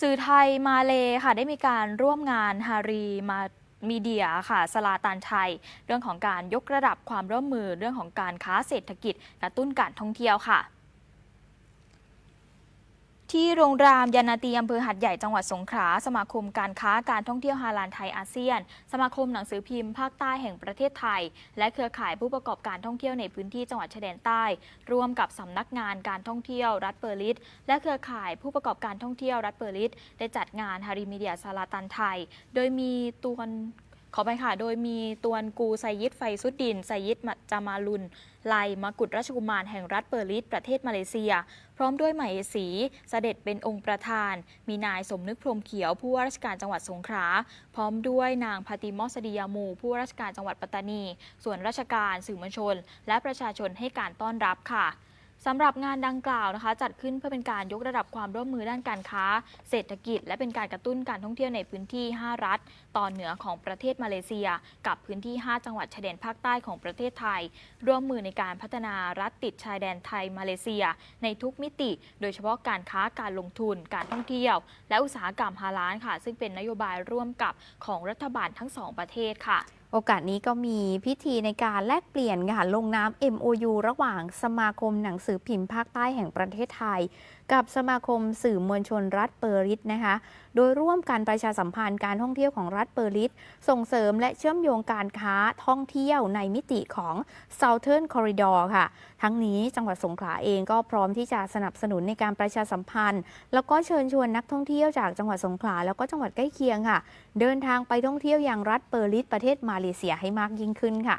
สื่อไทยมาเลค่ะได้มีการร่วมงานฮารีมามีเดียค่ะสลาตันไทย เรื่องของการยกระดับความร่วมมือเรื่องของการค้าเศรษฐกิจกระตุ้นการท่องเที่ยวค่ะ ที่โรงแรมยานาตีอำเภอหัดใหญ่จังหวัดสงขลาสมาคมการค้าการท่องเที่ยวฮาลานไทยอาเซียน สมาคมหนังสือพิมพ์ภาคใต้แห่งประเทศไทย และเครือข่ายผู้ประกอบการท่องเที่ยวในพื้นที่จังหวัดชายแดนใต้ร่วมกับสำนักงานการท่องเที่ยวรัฐเปอร์ลิสและเครือข่ายผู้ประกอบการท่องเที่ยวรัฐเปอร์ลิสได้จัดงานฮาริมีเดียซาลาตันไทย โดยมีตัว ขอไปค่ะ โดยมีตวนกูไซยิดไฟซุดดินไซยิดจามาลุน ไลมกุฎราชกุมารแห่งรัฐเปอร์ลิสประเทศมาเลเซีย พร้อมด้วยหมเหสี เสด็จเป็นองค์ประธาน มีนายสมนึกพรมเขียวผู้ว่าราชการจังหวัดสงขลา พร้อมด้วยนางพาติมอสดียามู ผู้ว่าราชการจังหวัดปัตตานี ส่วนราชการสื่อมวลชน และประชาชนให้การต้อนรับค่ะ สำหรับงานดังกล่าวนะคะ จัดขึ้นเพื่อเป็นการยกระดับความร่วมมือด้านการค้า เศรษฐกิจ และเป็นการกระตุ้นการท่องเที่ยวในพื้นที่ 5 รัฐ ตอนเหนือของประเทศมาเลเซีย กับพื้นที่ 5 จังหวัดชายแดนภาคใต้ของประเทศไทย ร่วมมือในการพัฒนารัฐติดชายแดนไทยมาเลเซีย ในทุกมิติ โดยเฉพาะการค้าการลงทุน การท่องเที่ยว และอุตสาหกรรมฮาลาลค่ะ ซึ่งเป็นนโยบายร่วมกับของรัฐบาลทั้งสองประเทศค่ะ โอกาสนี้ก็มีพิธีในการแลกเปลี่ยนค่ะลงน้ำ MOU ระหว่างสมาคมหนังสือพิมพ์ภาคใต้แห่งประเทศไทย กับสมาคมสื่อมวลชนรัฐเปอริสนะคะ โดยร่วมกันประชาสัมพันธ์การท่องเที่ยวของรัฐเปอริสส่งเสริมและเชื่อมโยงการค้าท่องเที่ยวในมิติของ Southern Corridor ค่ะ ทั้งนี้จังหวัดสงขลาเองก็พร้อมที่จะสนับสนุนในการประชาสัมพันธ์ แล้วก็เชิญชวนนักท่องเที่ยวจากจังหวัดสงขลาแล้วก็จังหวัดใกล้เคียงค่ะ เดินทางไปท่องเที่ยวอยังรัฐเปอร์ลิสประเทศมาเลเซียให้มากยิ่งขึ้นค่ะ